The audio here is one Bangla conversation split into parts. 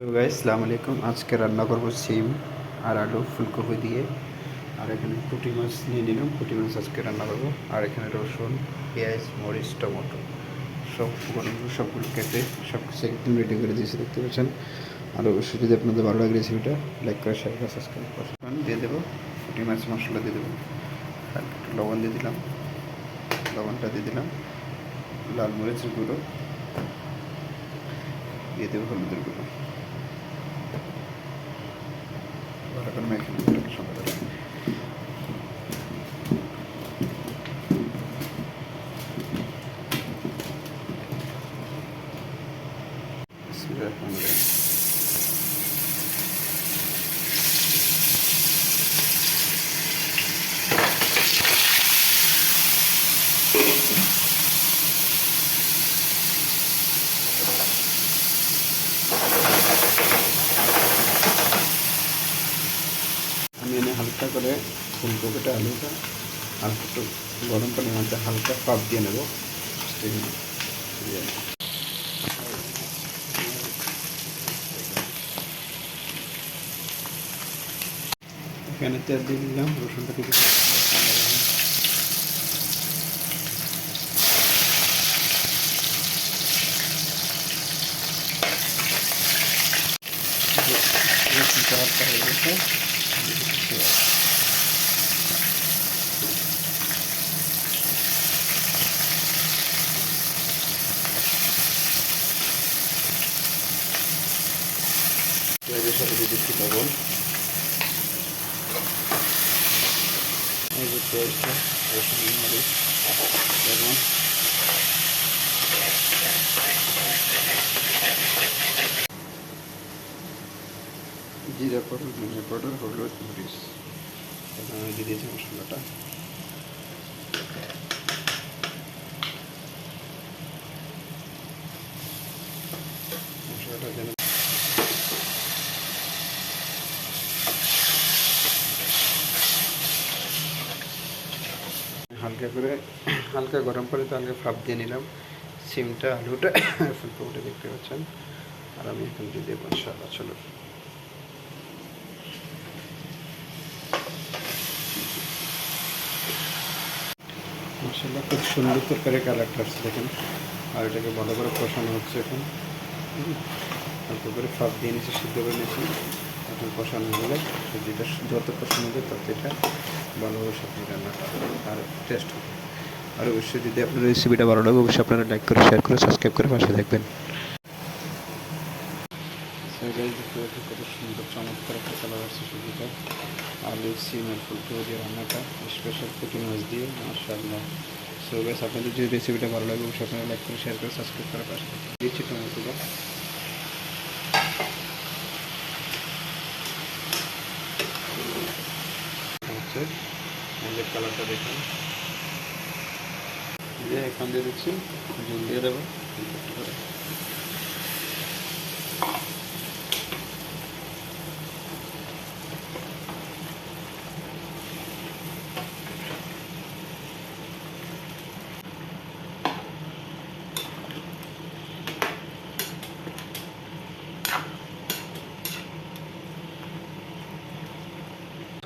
তো গাইস আসসালামু আলাইকুম আজকে রান্না করব সিম আর আলু ফুলকপি দিয়ে। আর এখানে পুঁটি মাছ নিয়ে নিলাম। পুঁটি মাছ আজকে রান্না করব। আর এখানে রসুন, পেঁয়াজ, মরিচ, টমেটো। সব উপকরণগুলো সবগুলো কেটে সব কিছু একদম রেডি করে দিয়েছি, দেখতে পাচ্ছেন? আর অবশ্যই যদি আপনাদের ভালো লাগে রেসিপিটা লাইক করে শেয়ার করে সাবস্ক্রাইব করবেন দিয়ে দেবো পুঁটি মাছ, মশলা দিয়ে দেবো। আর একটু লবণ দিয়ে দিলাম। লবণটা দিয়ে দিলাম। লাল মরিচের গুঁড়ো। দিয়ে দেবো হলুদের গুঁড়ো। ভালো করে মেখে নেব এটাকে সুন্দর করে। বিসমিল্লাহির রহমানির রহিম। এনে করে ফুলকপিটা আলুটা হালকা একটু গরম পানির মধ্যে হালকা পাপ দিয়ে নেব। এখানে তেল দিয়ে দিলাম, রসুনটা দিলাম। রসুনটা হালকা হয়ে গেছে পেঁয়াজের সাথে দিয়ে দিচ্ছি লবণ এই যে পেঁয়াজটা রসুন মরিচ এবং জিরা ধনিয়া হলুদ মরিচ দিয়ে দিয়েছি মশলাটা হালকা করে, হালকা গরম করে হালকা ভাপ দিয়ে নিলাম। সিমটা, আলুটা ফুলকপিটা দেখতে পাচ্ছেন। আর আমি এখন দিয়ে দেবো চলো মশলা খুব সুন্দর তরকারি কালারটা আসছে দেখেন। আর এটাকে ভালো করে কষানো হচ্ছে এখন। হালকা করে ফাঁপ দিয়ে নিয়েছি সিদ্ধ করে নিয়েছি। এখন কষানো হলে সবজিটা যত কষানো হবে তত এটা ভালোভাবে সবজি রান্নাটা। আর টেস্ট হবে। আর অবশ্যই যদি আপনার রেসিপিটা ভালো লাগে, অবশ্যই আপনারা লাইক করে শেয়ার করে সাবস্ক্রাইব করে পাশে থাকবেন। কত সুন্দর, চমৎকার একটা কালার আসছে সবজিটা আলু সিম আর ফুলকপি দিয়ে রান্নাটা স্পেশাল পুঁটি মাছ দিয়ে, মাশাআল্লাহ। সো গাইস আপনাদের যদি রেসিপিটা ভালো লাগে, অবশ্যই আপনারা লাইক করে শেয়ার করে সাবস্ক্রাইব করে পাশে দিচ্ছি হচ্ছে আমাদের কালারটা দেখুন। দিয়ে এখান দিয়ে দিচ্ছি, জল দিয়ে দেবো।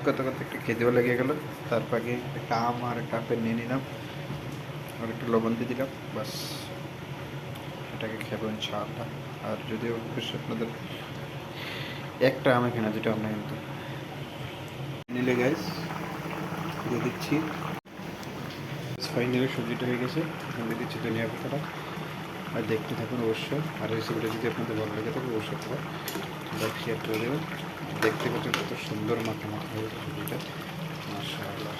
কত কত একটু খেতেও লেগে গেল। তারপর আগে একটা আম আর একটা আপেল নিয়ে নিলাম। আর একটু লবণ দিয়ে দিলাম। বাস এটাকে খেবো ইনশাআল্লাহ। আর যদি অবশ্যই আপনাদের একটা আম এখানে যেটা আমরা কিন্তু নিলে গাইস দিয়ে দিচ্ছি। ফাইনালি সবজিটা হয়ে গেছে। দিয়ে দিচ্ছি ধনিয়া পাতাটা। আর দেখতে থাকুন অবশ্যই। আর রেসিপিটা যদি আপনাদের ভালো লেগে থাকে, অবশ্যই আপনারা লাইক শেয়ার করে দেবেন। দেখতে পাচ্ছেন কত সুন্দর মাথা মাথা মাশাআল্লাহ।